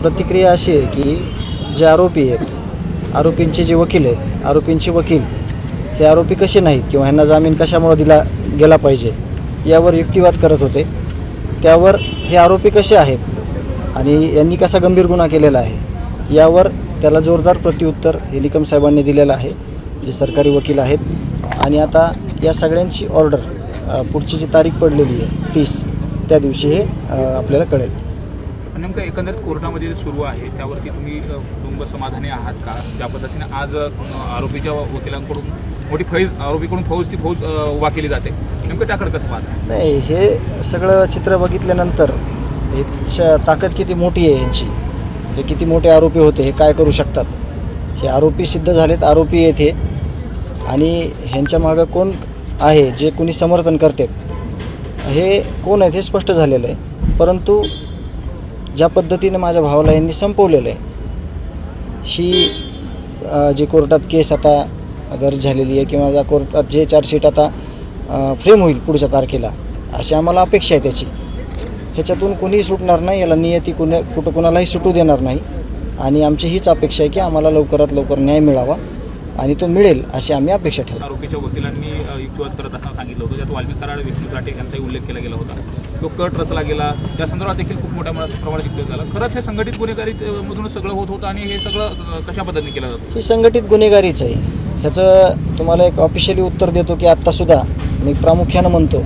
प्रतिक्रिया अशी आहे की जे आरोपी आहेत आरोपींचे जे वकील आहेत आरोपींचे वकील हे आरोपी कसे नाहीत किंवा ह्यांना जामीन कशामुळे दिला गेला पाहिजे यावर युक्तिवाद करत होते. त्यावर हे आरोपी कसे आहेत आणि यांनी कसा गंभीर गुन्हा केलेला आहे यावर त्याला जोरदार प्रत्युत्तर हे निकम साहेबांनी दिलेलं आहे जे सरकारी वकील आहेत. आणि आता या सगळ्यांची ऑर्डर पुढची जी तारीख पडलेली आहे तीस त्या दिवशी हे आपल्याला कळेल. नेमकं एकंदरीत कोर्टामध्ये जे सुरू आहे त्यावरती तुम्ही कुटुंब समाधानी आहात का? ज्या पद्धतीने आज आरोपीच्या वकिलांकडून मोठी फौज आरोपीकडून फौज ती फौज उभा केली जाते. नेमकं त्याकडे कसं पाहत? नाही हे सगळं चित्र बघितल्यानंतर ह्याच्या ताकद किती मोठी आहे यांची? हे किती मोठे आरोपी होते हे काय करू शकतात? हे आरोपी सिद्ध झालेत आरोपी येथे आणि ह्यांच्या मागं कोण आहे जे कोणी समर्थन करते? हे कोण आहेत हे स्पष्ट झालेलं आहे. परंतु ज्या पद्धतीने माझ्या भावाला यांनी संपवलेलं आहे. ही जी कोर्टात केस आता दर्ज झालेली आहे किंवा ज्या कोर्टात जे चार्जशीट आता फ्रेम होईल पुढच्या तारखेला अशी आम्हाला अपेक्षा आहे त्याची. ह्याच्यातून कोणीही सुटणार नाही याला नियती कुण्या कुठं कुणालाही सुटू देणार नाही. आणि आमची हीच अपेक्षा आहे की आम्हाला लवकरात लवकर न्याय मिळावा. आणि तो मिळेल अशी आम्ही अपेक्षा ठेवतो. आरोपीच्या वकिलांनी युक्तिवाद करत असताना सांगितलं होतं. त्यात वाल्मिक कराड विष्णू साठे यांचाही उल्लेख केला गेला होता. तो कट रचला गेला. त्या संदर्भात देखील खूप मोठ्या प्रमाणात प्रमाणात युक्तिवाद झाला. खरंच हे संघटित गुन्हेगारी अ, मधूनच सगळं होत होतं आणि हे सगळं कशा पद्धतीने केलं जातं? ही संघटित गुन्हेगारीच आहे. ह्याचं तुम्हाला एक ऑफिशियली उत्तर देतो की आत्तासुद्धा मी प्रामुख्यानं म्हणतो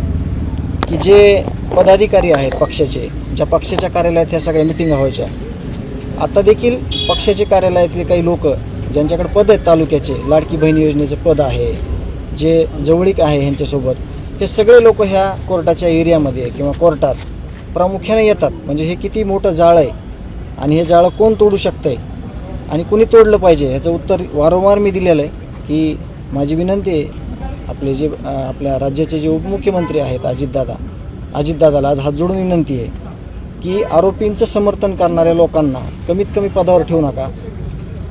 की जे पदाधिकारी आहेत पक्षाचे ज्या पक्षाच्या कार्यालयात ह्या सगळ्या मिटिंगा व्हायच्या आता देखील पक्षाचे कार्यालयातले काही लोक ज्यांच्याकडे पद आहेत तालुक्याचे लाडकी बहीण योजनेचं पद आहे जे जवळीक आहे ह्यांच्यासोबत हे सगळे लोक ह्या कोर्टाच्या एरियामध्ये किंवा कोर्टात प्रामुख्याने येतात. म्हणजे हे किती मोठं जाळं आहे आणि हे जाळं कोण तोडू शकतं आहे आणि कुणी तोडलं पाहिजे ह्याचं उत्तर वारंवार मी दिलेलं आहे की माझी विनंती आहे आपले जे आपल्या राज्याचे जे उपमुख्यमंत्री आहेत अजितदादा अजितदादाला आज हात जोडून विनंती आहे की आरोपींचं समर्थन करणाऱ्या लोकांना कमीत कमी पदावर ठेवू नका.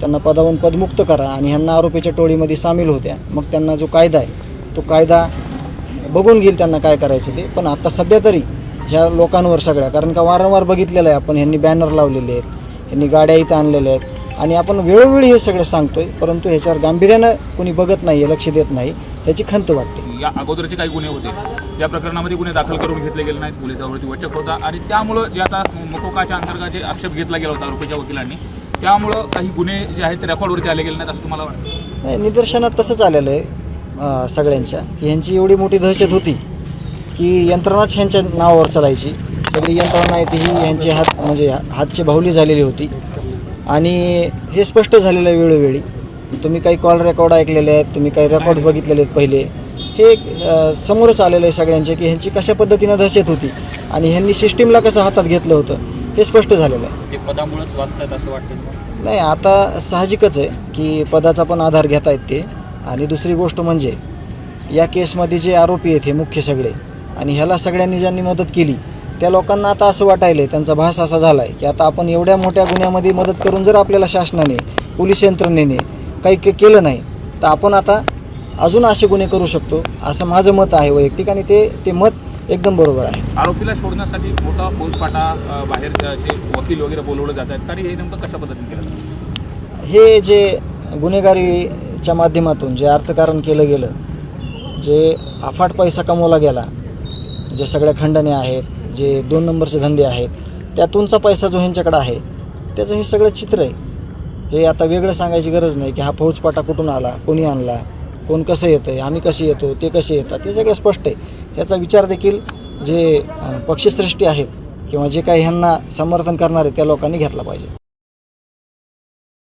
त्यांना पदावरून पदमुक्त करा आणि ह्यांना आरोपीच्या टोळीमध्ये सामील होत्या मग त्यांना जो कायदा आहे तो कायदा बघून घेईल त्यांना काय करायचं ते. पण आता सध्या तरी ह्या लोकांवर सगळ्या कारण का वारंवार बघितलेलं आहे आपण ह्यांनी बॅनर लावलेले आहेत ह्यांनी गाड्या इथं आणलेल्या आहेत. आणि आपण वेळोवेळी हे सगळं सांगतोय परंतु ह्याच्यावर गांभीर्यानं कोणी बघत नाही लक्ष देत नाही ह्याची खंत वाटते. या अगोदरचे काही गुन्हे होते. या प्रकरणामध्ये गुन्हे दाखल करून घेतले गेले नाहीत पोलिसावरती वचक होता. आणि त्यामुळं जे आता मकोकाच्या अंतर्गत जे आक्षेप घेतला गेला होता आरोपीच्या वकिलांनी त्यामुळं काही गुन्हे जे आहेत ते रेकॉर्डवरती आले गेले नाहीत असं तुम्हाला वाटतं? नाही निदर्शनात तसंच आलेलं आहे सगळ्यांच्या. की ह्यांची एवढी मोठी दहशत होती की यंत्रणाच ह्यांच्या नावावर चालायची. सगळी यंत्रणा आहे ही यांचे हात म्हणजे हातची बाहुली झालेली होती. आणि हे स्पष्ट झालेलं आहे वेळोवेळी. तुम्ही काही कॉल रेकॉर्ड ऐकलेले आहेत तुम्ही काही रेकॉर्ड बघितलेले आहेत पहिले. हे समोरच आलेलं आहे सगळ्यांचे की ह्यांची कशा पद्धतीनं दहशत होती. आणि ह्यांनी सिस्टीमला कसं हातात घेतलं होतं. हे स्पष्ट झालेलं आहे. ते पदामुळेच वाचतात असं वाटतं तुम्हाला? नाही आता साहजिकच आहे की पदाचा पण आधार घेता येत ते. आणि दुसरी गोष्ट म्हणजे या केसमध्ये जे आरोपी आहेत हे मुख्य सगळे आणि ह्याला सगळ्यांनी ज्यांनी मदत केली त्या लोकांना आता असं वाटायलं त्यांचा भास असा झाला आहे की आता आपण एवढ्या मोठ्या गुन्ह्यामध्ये मदत करून जर आपल्याला शासनाने पोलीस यंत्रणेने काही के केलं नाही तर आपण आता अजून असे गुन्हे करू शकतो असं माझं मत आहे वैयक्तिक. आणि ते ते मत एकदम बरोबर आहे. आरोपीला शोधण्यासाठी मोठा फौजफाटा बाहेर जे वकील वगैरे बोलवले जात आहेत. तरी हे नेमकं कशा पद्धतीने केलं? जातं? हे जे गुन्हेगारीच्या माध्यमातून जे अर्थकारण केलं गेलं जे अफाट पैसा कमवला गेला जे सगळ्या खंडने आहेत जे दोन नंबरचे धंदे आहेत त्यातूनचा पैसा जो ह्यांच्याकडे आहे त्याचं हे सगळं चित्र आहे. हे आता वेगळं सांगायची गरज नाही की हा फौजपाटा कुठून आला कोणी आणला कोण कसं येतं आहे आम्ही कसे येतो ते कसे येतात हे सगळं स्पष्ट आहे. याचा विचार देखील जे पक्षश्रेष्ठी आहेत किंवा जे काही ह्यांना समर्थन करणारे त्या लोकांनी घेतला पाहिजे.